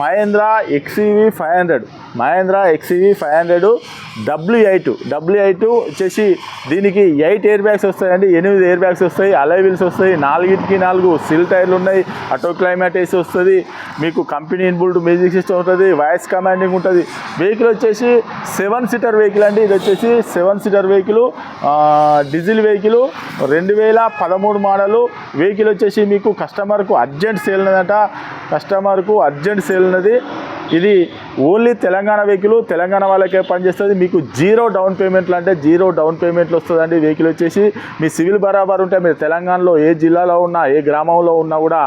Mahindra XEV five hundred. Mahindra XEV five hundred W two W two వచ్చేసి దీనికి eight air bags వస్తాయండి ఎనిమిది air bags వస్తాయి అలైవిల్స్ వస్తాయి నాలుగింటికి నాలుగు సిల్ టైర్లు ఉన్నాయి ఆటో క్లైమేట్ ఏసీ వస్తుంది మీకు కంపెనీ ఇన్బుల్డ్ మ్యూజిక్ సిస్టమ్ ఉంటుంది వాయిస్ కమాండింగ్ ఉంటుంది. వెహికల్ వచ్చేసి సెవెన్ సీటర్ వెహికల్ అండి ఇది వచ్చేసి seven seater vehicle diesel vehicle రెండు వేల పదమూడు మోడలు. వెహికల్ వచ్చేసి మీకు కస్టమర్కు అర్జెంట్ సేల్ ఉన్నదట కస్టమర్కు అర్జెంట్ అర్జెంట్ సేల్ ఉన్నది. ఇది ఓన్లీ తెలంగాణ వెహికల్ తెలంగాణ వాళ్ళకే పనిచేస్తుంది. మీకు జీరో డౌన్ పేమెంట్లు అంటే జీరో డౌన్ పేమెంట్లు వస్తుందండి వెహికల్ వచ్చేసి. మీ సివిల్ బరాబర్ ఉంటే మీరు తెలంగాణలో ఏ జిల్లాలో ఉన్నా ఏ గ్రామంలో ఉన్నా కూడా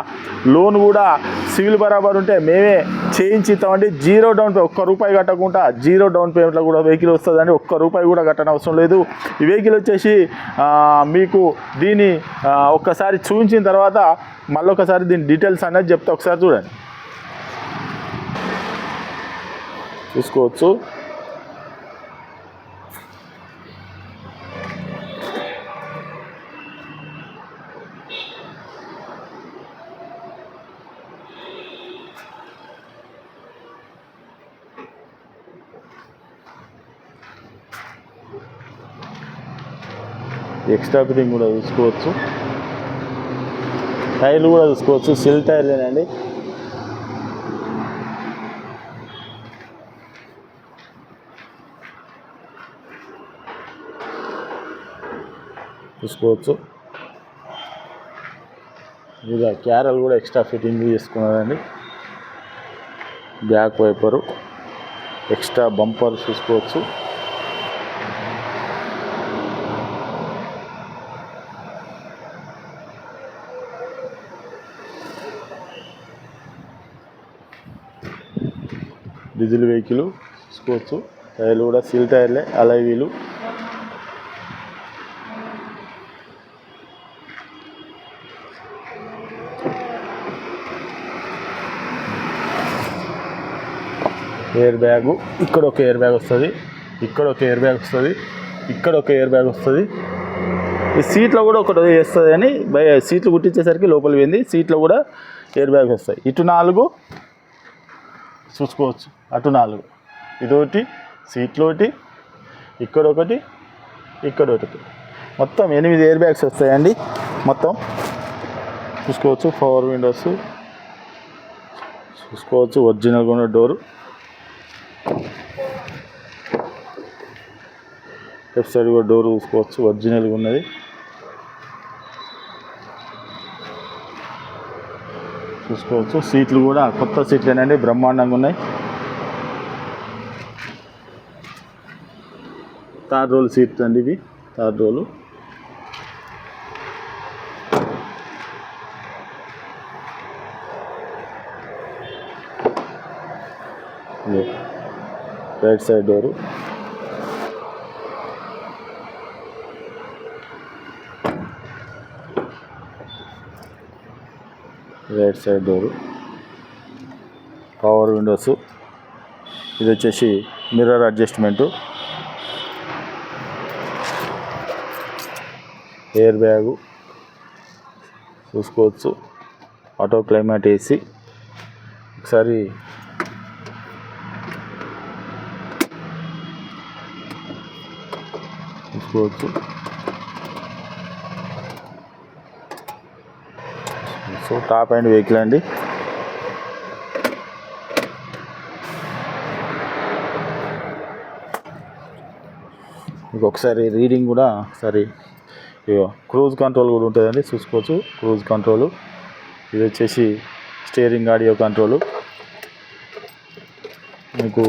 లోన్ కూడా సివిల్ బరాబర్ ఉంటే మేమే చేయించిస్తామండి. జీరో డౌన్ పే ఒక్క రూపాయి కట్టకుండా జీరో డౌన్ పేమెంట్లో కూడా వెహికల్ వస్తుందండి. ఒక్క రూపాయి కూడా కట్టని అవసరం లేదు. ఈ వెహికల్ వచ్చేసి మీకు దీని ఒక్కసారి చూపించిన తర్వాత మళ్ళొకసారి దీని డీటెయిల్స్ అనేది చెప్తే. ఒకసారి చూడండి. చూసుకోవచ్చు. ఎక్స్ట్రా ఫిట్టింగ్ కూడా చూసుకోవచ్చు. టైర్లు కూడా చూసుకోవచ్చు. సిల్ టైర్లేనండి చూసుకోవచ్చు. ఇలా క్యారల్ కూడా ఎక్స్ట్రా ఫిట్టింగ్ చేసుకున్నారండి బ్యాక్ వైపరు ఎక్స్ట్రా బంపర్ చూసుకోవచ్చు. డీజిల్ వెహికల్ చూసుకోవచ్చు. టైర్లు కూడా సీల్ టైర్లే అలై ఎయిర్ బ్యాగు ఇక్కడ ఒక ఎయిర్ బ్యాగ్ వస్తుంది. ఇక్కడ ఒక ఎయిర్ బ్యాగ్ వస్తుంది. ఇక్కడ ఒక ఎయిర్ బ్యాగ్ వస్తుంది. ఈ సీట్లో కూడా ఒకటి వేస్తుంది అని బయ సీట్లు కుట్టించేసరికి లోపల పోయింది. సీట్లో కూడా ఎయిర్ బ్యాగ్ వస్తాయి. ఇటు నాలుగు. చూసుకోవచ్చు. అటు నాలుగు. ఇదొకటి సీట్లు ఒకటి ఇక్కడ ఒకటి ఇక్కడ ఒకటి. మొత్తం ఎనిమిది ఎయిర్ బ్యాగ్స్ వస్తాయండి. మొత్తం. చూసుకోవచ్చు పవర్ విండోస్ చూసుకోవచ్చు ఒరిజినల్గా ఉన్న డోర్ లెఫ్ట్ సైడ్ కూడా డోర్ చూసుకోవచ్చు ఒరిజినల్గా ఉన్నది. చూసుకోవచ్చు సీట్లు కూడా కొత్త సీట్లేనండి బ్రహ్మాండంగా ఉన్నాయి. థర్డ్ రోల్ సీట్ అండి ఇవి third row right side door right side door power windows ఇది వచ్చేసి మిర్రర్ అడ్జస్ట్మెంటు ఎయిర్ బ్యాగు చూసుకోవచ్చు ఆటో క్లైమేట్ ఏసీ ఒకసారి చూసుకోవచ్చు సో టాప్ అండ్ వెహికల్ అండి. ఒకసారి రీడింగ్ కూడా ఒకసారి ఇగో క్రూజ్ కంట్రోల్ కూడా ఉంటుందండి చూసుకోవచ్చు క్రూజ్ కంట్రోల్. ఇది వచ్చేసి స్టీరింగ్ ఆడియో కంట్రోలు. మీకు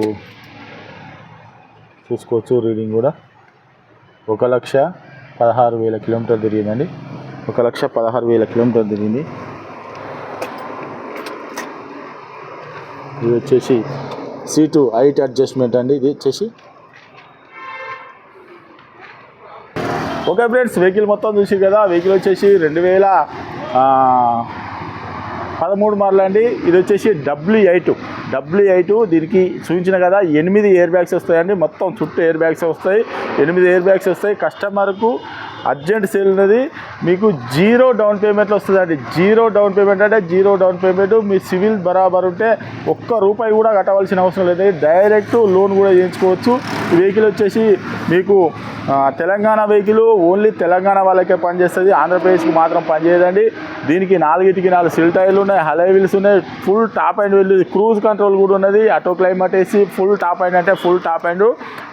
చూసుకోవచ్చు రీడింగ్ కూడా. ఒక లక్ష పదహారు వేల కిలోమీటర్ తిరిగిందండి. ఒక లక్ష పదహారు వేల కిలోమీటర్ తిరిగింది. ఇది వచ్చేసి సీటు హైట్ అడ్జస్ట్మెంట్ అండి ఇది వచ్చేసి. ఓకే ఫ్రెండ్స్ వెహికల్ మొత్తం చూసి కదా వెహికల్ వచ్చేసి రెండు వేల పదమూడు మోడల్ అండి. ఇది వచ్చేసి డబ్ల్యూ ఎయిట్ డబ్ల్యూ ఎయిట్ దీనికి చూపించిన కదా ఎనిమిది ఎయిర్ బ్యాగ్స్ వస్తాయండి. మొత్తం చుట్టూ ఎయిర్ బ్యాగ్స్ వస్తాయి. ఎనిమిది ఎయిర్ బ్యాగ్స్ వస్తాయి. కస్టమర్కు అర్జెంట్ సేల్ ఉన్నది. మీకు జీరో డౌన్ పేమెంట్లో వస్తుందండి. జీరో డౌన్ పేమెంట్ అంటే జీరో డౌన్ పేమెంట్. మీ సివిల్ బరాబర్ ఉంటే ఒక్క రూపాయి కూడా కట్టవలసిన అవసరం లేదు. డైరెక్ట్ లోన్ కూడా చేయించుకోవచ్చు. వెహికల్ వచ్చేసి మీకు తెలంగాణ వెహికల్ ఓన్లీ తెలంగాణ వాళ్ళకే పనిచేస్తుంది. ఆంధ్రప్రదేశ్కి మాత్రం పనిచేయదండి. దీనికి నాలుగిటికి నాలుగు సిల్ టైర్లు ఉన్నాయి హలై వీల్స్ ఉన్నాయి full top end wheel cruise control కూడా ఉన్నది. ఆటో క్లైమేట్ వేసి ఫుల్ టాప్ అండ్ అంటే full top end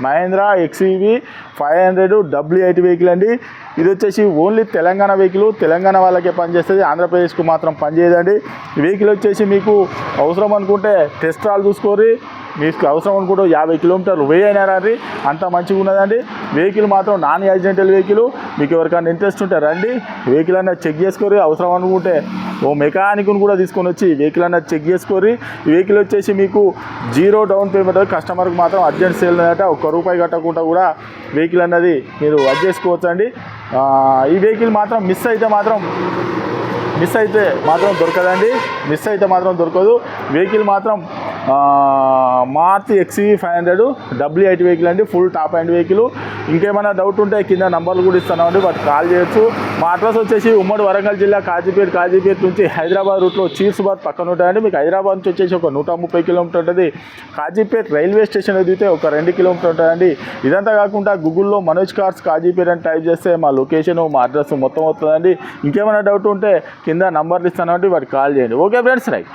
Mahindra XEV five hundred W eight vehicle అండి. ఇది వచ్చేసి ఓన్లీ తెలంగాణ వెహికల్ తెలంగాణ వాళ్ళకే పనిచేస్తుంది. ఆంధ్రప్రదేశ్కు మాత్రం పనిచేయదండి. వెహికల్ వచ్చేసి మీకు అవసరం అనుకుంటే టెస్ట్ రాల్ చూసుకోరి మీకు అవసరం అనుకుంటే యాభై కిలోమీటర్లు వెయ్యి అయినా రండి అంత మంచిగా ఉన్నదండి. వెహికల్ మాత్రం నాన్ యాక్సిడెంటల్ వెహికల్. మీకు ఎవరికైనా ఇంట్రెస్ట్ ఉంటే రండి. వెహికల్ అన్నది చెక్ చేసుకోరి అవసరం అనుకుంటే ఓ మెకానిక్ను కూడా తీసుకొని వచ్చి వెహికల్ అన్నది చెక్ చేసుకోరి. వెహికల్ వచ్చేసి మీకు జీరో డౌన్ పేమెంట్ కస్టమర్కి మాత్రం అర్జెంట్ సేల్ ఉన్నదట ఒక్క రూపాయి కట్టకుండా కూడా వెహికల్ అన్నది మీరు అడ్జస్ట్ చేసుకోవచ్చు అండి ఈ వెహికల్ మాత్రం మిస్ అయితే మాత్రం మిస్ అయితే మాత్రం దొరకదండి. మిస్ అయితే మాత్రం దొరకదు. వెహికల్ మాత్రం Maruti XE five hundred W eight vehicle అండి ఫుల్ టాప్ అండ్ వెహికల్ ఇంకేమైనా డౌట్ ఉంటే కింద నంబర్లు కూడా ఇస్తున్నామండి వాటి కాల్ చేయొచ్చు. మా అడ్రస్ వచ్చేసి ఉమ్మడి వరంగల్ జిల్లా కాజీపేట్ కాజీపేట్ నుంచి హైదరాబాద్ రూట్లో చీర్సుబాద్ పక్కన ఉంటాయండి. మీకు హైదరాబాద్ నుంచి వచ్చేసి ఒక నూట ముప్పై కిలోమీటర్ ఉంటుంది. కాజీపేట్ రైల్వే స్టేషన్ ఎదిగితే ఒక రెండు కిలోమీటర్ ఉంటుందండి. ఇదంతా కాకుండా గూగుల్లో మనోజ్ కార్స్ కాజీపేట్ అని టైప్ చేస్తే మా లొకేషన్ మా అడ్రస్ మొత్తం వస్తుందండి. ఇంకేమైనా డౌట్ ఉంటే కింద నంబర్లు ఇస్తానండి వాటికి కాల్ చేయండి. Okay friends right